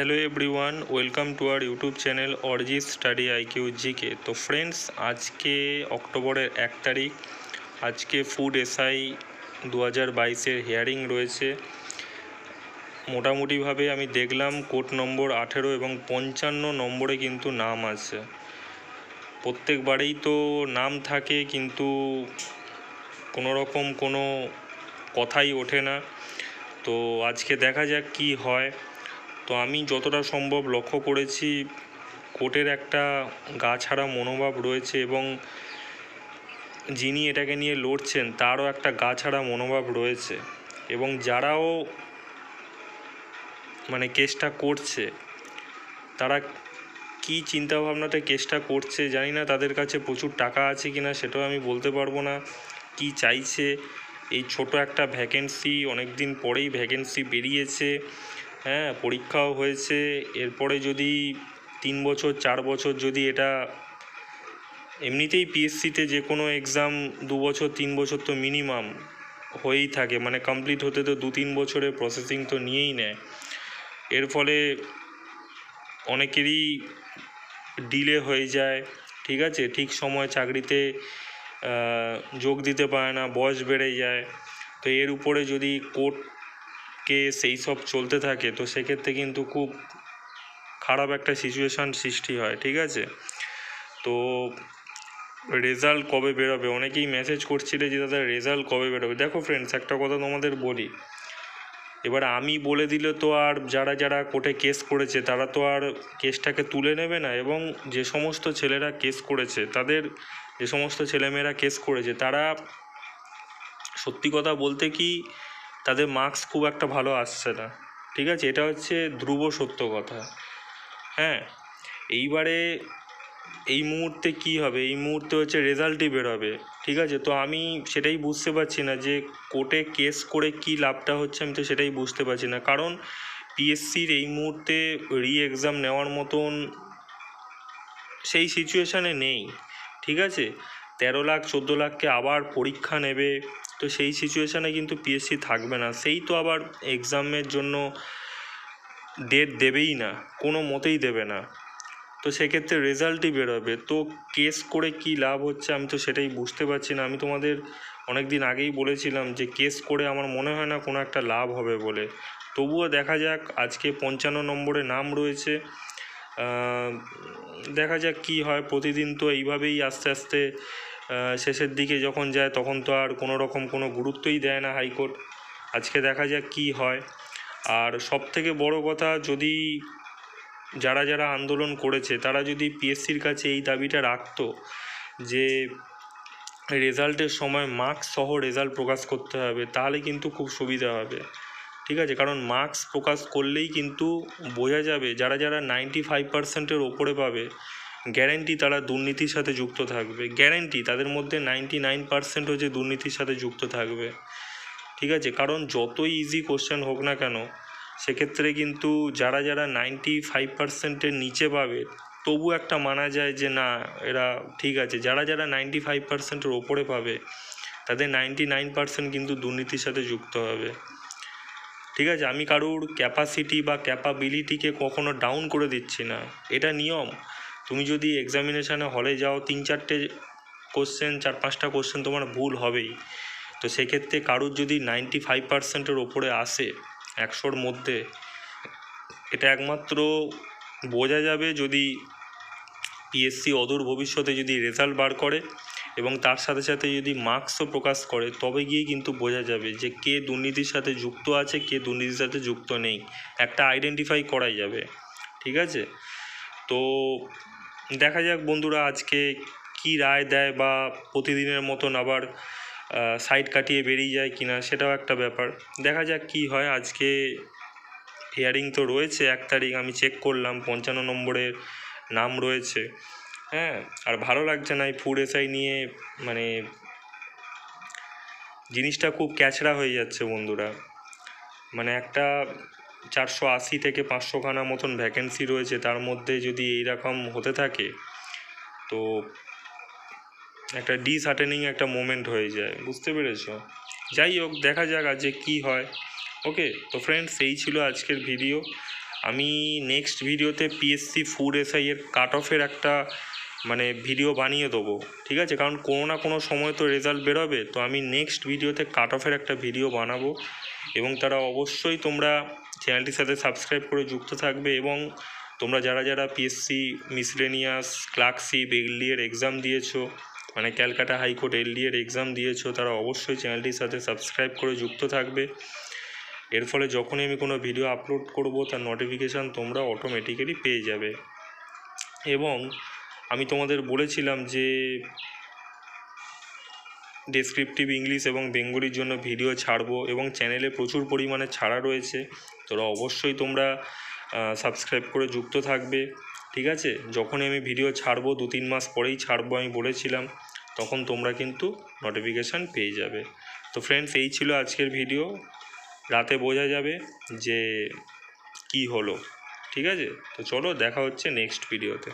Hello everyone welcome to our YouTube channel Arijit study IQ GK তো friends আজকে অক্টোবরের এক তারিখ, আজকে ফুড এসআই দু হাজার বাইশের হিয়ারিং রয়েছে। মোটামুটিভাবে আমি দেখলাম কোড নম্বর আঠেরো এবং পঞ্চান্ন নম্বরে কিন্তু নাম আছে। প্রত্যেকবারেই তো নাম থাকে কিন্তু কোনো রকম কোনো কথাই ওঠে না। তো আজকে দেখা যাক কি হয়। তো আমি যতটা সম্ভব লক্ষ্য করেছি কোর্টের একটা গা ছাড়া মনোভাব রয়েছে এবং যিনি এটাকে নিয়ে লড়ছেন, তারও একটা গা ছাড়া মনোভাব রয়েছে। এবং যারাও মানে কেসটা করছে, তারা কি চিন্তাভাবনাতে কেসটা করছে জানি না, তাদের কাছে প্রচুর টাকা আছে কি না সেটাও আমি বলতে পারব না। কি চাইছে, এই ছোট একটা ভ্যাকেন্সি অনেক দিন পরেই ভ্যাকেন্সি বেরিয়েছে। হ্যাঁ পরীক্ষাও হয়েছে। এরপরে যদি তিন বছর, চার বছর যদি এটা এমনিতেই পিএসসিতে যে কোনো এক্সাম দু বছর, তিন বছর তো মিনিমাম হয়েই থাকে। মানে কমপ্লিট হতে তো দু তিন বছরের প্রসেসিং তো নিয়েই নেয়। এর ফলে অনেকেরই ডিলে হয়ে যায়। ঠিক আছে? ঠিক সময় চাকরিতে যোগ দিতে পারে না, বয়স বেড়ে যায়। তো এর উপরে যদি কোর্ট কেস সেই সব চলতে থাকে, তো সেক্ষেত্রে কিন্তু খুব খারাপ একটা সিচুয়েশান সৃষ্টি হয়, ঠিক আছে? তো রেজাল্ট কবে বেরোবে? অনেকেই মেসেজ করছিলে যে, দাদা রেজাল্ট কবে বেরোবে? দেখো ফ্রেন্ডস একটা কথা তোমাদের বলি। এবার আমি বলে দিলে তো আর যারা যারা কোর্টে কেস করেছে, তারা তো আর কেসটাকে তুলে নেবে না এবং যে সমস্ত ছেলেরা কেস করেছে, তাদের যে সমস্ত ছেলেমেয়েরা কেস করেছে, তারা সত্যি কথা বলতে কি তাদের মার্কস খুব একটা ভালো আসছে না। ঠিক আছে? এটা হচ্ছে ধ্রুব সত্য কথা। হ্যাঁ? এইবারে এই মুহূর্তে কি হবে? এই মুহূর্তে হচ্ছে রেজাল্টই বেরোবে। ঠিক আছে? তো আমি সেটাই বুঝতে পারছি না যে কোর্টে কেস করে কি লাভটা হচ্ছে আমি তো সেটাই বুঝতে পারছি না। কারণ পিএসসির এই মুহূর্তে রি এক্সাম নেওয়ার মতন সেই সিচুয়েশানে নেই। ঠিক আছে? তেরো লাখ, চোদ্দ লাখকে আবার পরীক্ষা নেবে। তো সেই সিচুয়েশানে কিন্তু পিএসসি থাকবে না। সেই তো আবার এক্সামের জন্য ডেট দেবেই না, কোনো মতেই দেবে না। তো সেক্ষেত্রে রেজাল্টই বেরোবে। তো কেস করে কি লাভ হচ্ছে আমি তো সেটাই বুঝতে পারছি না। আমি তোমাদের অনেক দিন আগেই বলেছিলাম যে কেস করে আমার মনে হয় না কোনো একটা লাভ হবে বলে। তবুও দেখা যাক, আজকে পঞ্চান্ন নম্বরে নাম রয়েছে। দেখা যাক কি হয়। প্রতিদিন তো এইভাবেই আস্তে আস্তে শেষের দিকে যখন যায় তখন তো আর কোনো রকম কোনো গুরুত্বই দেয় না হাইকোর্ট। আজকে দেখা যাক কি হয়। আর সব থেকে বড় কথা, যদি যারা যারা আন্দোলন করেছে, তারা যদি পিএসসির কাছে এই দাবিটা রাখতো যে রেজাল্টের সময় মার্কস সহ রেজাল্ট প্রকাশ করতে হবে, তাহলে কিন্তু খুব সুবিধা হবে। ঠিক আছে? কারণ মার্কস প্রকাশ করলেই কিন্তু বোঝা যাবে, যারা যারা নাইনটি ফাইভ পার্সেন্টের ওপরে পাবে গ্যারেন্টি তারা দুর্নীতির সাথে যুক্ত থাকবে। গ্যারেন্টি, তাদের মধ্যে নাইনটি নাইন পার্সেন্ট হচ্ছে দুর্নীতির সাথে যুক্ত থাকবে। ঠিক আছে? কারণ যতই ইজি কোশ্চেন হোক না কেন, সেক্ষেত্রে কিন্তু যারা যারা নাইনটি ফাইভ পার্সেন্টের নিচে পাবে, তবু একটা মানা যায় যে না, এরা ঠিক আছে। যারা যারা নাইনটি ফাইভ পার্সেন্টের ওপরে পাবে, তাদের নাইনটি নাইন পার্সেন্ট কিন্তু দুর্নীতির সাথে যুক্ত হবে। ঠিক আছে? আমি কারুর ক্যাপাসিটি বা ক্যাপাবিলিটিকে কখনো ডাউন করে দিচ্ছি না। এটা নিয়ম। তুমি যদি এক্সামিনেশানে হলে যাও, তিন চারটে কোশ্চেন চার পাঁচটা কোশ্চেন তোমার ভুল হবেই। তো সেক্ষেত্রে কারুর যদি নাইনটি ফাইভ পার্সেন্টের ওপরে আসে, একশোর মধ্যে, এটা একমাত্র বোঝা যাবে যদি পিএসসি অদূর ভবিষ্যতে যদি রেজাল্ট বার করে এবং তার সাথে সাথে যদি মার্কসও প্রকাশ করে, তবে গিয়ে কিন্তু বোঝা যাবে যে কে দুর্নীতির সাথে যুক্ত আছে, কে দুর্নীতির সাথে যুক্ত নেই। একটা আইডেন্টিফাই করাই যাবে। ঠিক আছে? তো দেখা যাক বন্ধুরা আজকে কি রায় দেয় বা প্রতিদিনের মতন আবার সাইড কাটিয়ে বেরিয়ে যায় কিনা সেটাও একটা ব্যাপার। দেখা যাক কি হয়। আজকে হিয়ারিং তো রয়েছে এক তারিখ, আমি চেক করলাম, পঞ্চান্ন নম্বরের নাম রয়েছে। হ্যাঁ আর ভালো লাগছে না এই ফুড এসআই নিয়ে মানে জিনিসটা খুব ক্যাচড়া হয়ে যাচ্ছে বন্ধুরা। মানে একটা চারশো আশি থেকে পাঁচশোখানা মতন ভ্যাকেন্সি রয়েছে, তার মধ্যে যদি এইরকম হতে থাকে, তো একটা ডিসহার্টেনিং একটা মোমেন্ট হয়ে যায়, বুঝতে পেরেছ? যাই হোক, দেখা যাক আজকে কী হয়। ওকে তো ফ্রেন্ডস এই ছিল আজকের ভিডিও আমি নেক্সট ভিডিওতে পিএসসি ফুড এসআই এর কাট অফের একটা মানে ভিডিও বানিয়ে দেবো, ঠিক আছে? কারণ কোনো না কোনো সময় তো রেজাল্ট বেরোবে, তো আমি নেক্সট ভিডিওতে কাট অফের একটা ভিডিও বানাবো, এবং তারা অবশ্যই তোমরা চ্যানেলটির সাথে সাবস্ক্রাইব করে যুক্ত থাকবে এবং তোমরা যারা যারা পিএসসি মিসলেনিয়াস ক্লার্কশিপ এলডিএর এক্সাম দিয়েছ মানে ক্যালকাটা হাইকোর্ট এলডিএর এক্সাম দিয়েছ, তারা অবশ্যই চ্যানেলটির সাথে সাবস্ক্রাইব করে যুক্ত থাকবে। এর ফলে যখনই আমি কোনো ভিডিও আপলোড করব, তার নোটিফিকেশান তোমরা অটোমেটিক্যালি পেয়ে যাবে। এবং আমি তোমাদের বলেছিলাম যে ডেসক্রিপটিভ ইংলিশ এবং বেঙ্গলির জন্য ভিডিও ছাড়বো এবং চ্যানেলে প্রচুর পরিমাণে ছাড়া রয়েছে। তোরা অবশ্যই তোমরা সাবস্ক্রাইব করে যুক্ত থাকবে। ঠিক আছে? যখনই আমি ভিডিও ছাড়বো দু তিন মাস পরেই ছাড়বো আমি বলেছিলাম, তখন তোমরা কিন্তু নোটিফিকেশান পেয়ে যাবে। তো ফ্রেন্ডস এই ছিল আজকের ভিডিও রাতে বোঝা যাবে যে কি হলো। ঠিক আছে? তো চলো, দেখা হচ্ছে নেক্সট ভিডিওতে